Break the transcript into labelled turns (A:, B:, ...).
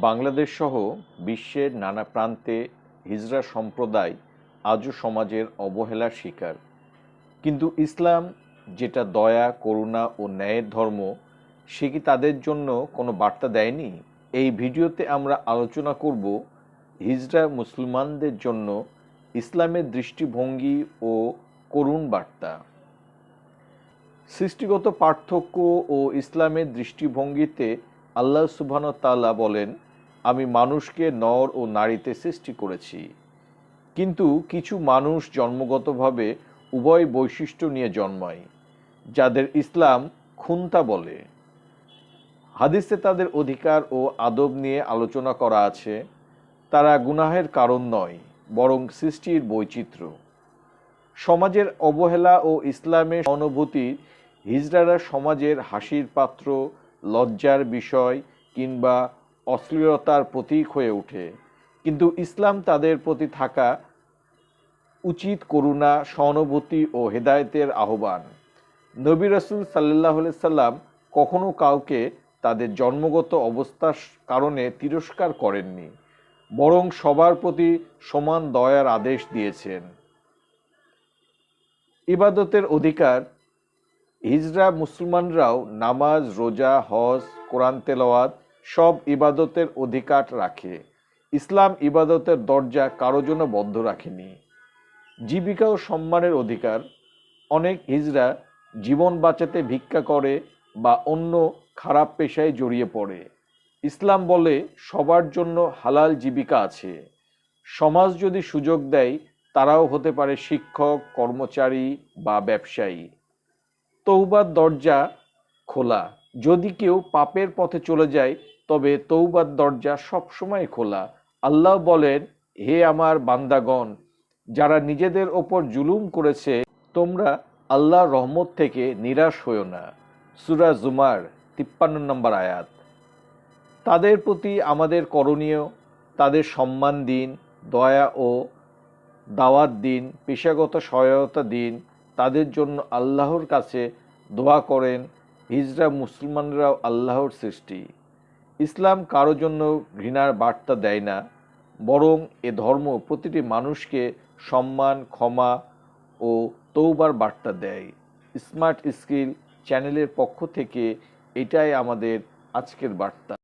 A: বাংলাদেশ সহ বিশ্বের নানা প্রান্তে হিজরা সম্প্রদায় আজও সমাজের অবহেলার শিকার। কিন্তু ইসলাম যেটা দয়া, করুণা ও ন্যায়ের ধর্ম, সে কি তাদের জন্য কোনো বার্তা দেয়নি? এই ভিডিওতে আমরা আলোচনা করব হিজড়া মুসলমানদের জন্য ইসলামের দৃষ্টিভঙ্গি ও করুণ বার্তা। সৃষ্টিগত পার্থক্য ও ইসলামের দৃষ্টিভঙ্গিতে আল্লাহ সুবহান তাআলা বলেন, আমি মানুষকে নর ও নারীতে সৃষ্টি করেছি। কিন্তু কিছু মানুষ জন্মগতভাবে উভয় বৈশিষ্ট্য নিয়ে জন্মায়, যাদের ইসলাম খুন্তা বলে। হাদিসে তাদের অধিকার ও আদব নিয়ে আলোচনা করা আছে, তারা গুনাহের কারণ নয়, বরং সৃষ্টির বৈচিত্র্য। সমাজের অবহেলা ও ইসলামের অনুভূতি হিজড়ারা সমাজের হাসির পাত্র লজ্জার বিষয় কিংবা অশ্লীলতার প্রতীক হয়ে ওঠে। কিন্তু ইসলাম তাদের প্রতি থাকা উচিত করুণা, সহানুভূতি ও হেদায়েতের আহ্বান। নবী রসুল সাল্লাহ সাল্লাম কখনো কাউকে তাদের জন্মগত অবস্থার কারণে তিরস্কার করেননি, বরং সবার প্রতি সমান দয়ার আদেশ দিয়েছেন। ইবাদতের অধিকার হিজরা মুসলমানরাও নামাজ, রোজা, হজ, কোরআন তেলাওয়াত সব ইবাদতের অধিকার রাখে। ইসলাম ইবাদতের দরজা কারও জন্য বন্ধ রাখেনি। জীবিকা ও সম্মানের অধিকার। অনেক হিজরা জীবন বাঁচাতে ভিক্ষা করে বা অন্য খারাপ পেশায় জড়িয়ে পড়ে। ইসলাম বলে সবার জন্য হালাল জীবিকা আছে। সমাজ যদি সুযোগ দেয়, তারাও হতে পারে শিক্ষক, কর্মচারী বা ব্যবসায়ী। তৌবার দরজা খোলা। যদি কেউ পাপের পথে চলে যায়, তবে তৌবার দরজা সবসময় খোলা। আল্লাহ বলেন, হে আমার বান্দাগণ, যারা নিজেদের ওপর জুলুম করেছে, তোমরা আল্লাহ রহমত থেকে নিরাশ হও না। সুরা জুমার তিপ্পান্ন নম্বর আয়াত। তাদের প্রতি আমাদের করণীয়, তাদের সম্মান দিন, দয়া ও দাওয়াত দিন, পেশাগত সহায়তা দিন তাদের জন্য আল্লাহর কাছে দোয়া করেন হিজরা মুসলমানরাও আল্লাহর সৃষ্টি। ইসলাম কারও জন্য ঘৃণার বার্তা দেয় না, বরং এ ধর্ম প্রতিটি মানুষকে সম্মান, ক্ষমা ও তৌবার বার্তা দেয়। স্মার্ট স্কিল চ্যানেলের পক্ষ থেকে এটাই আমাদের আজকের বার্তা।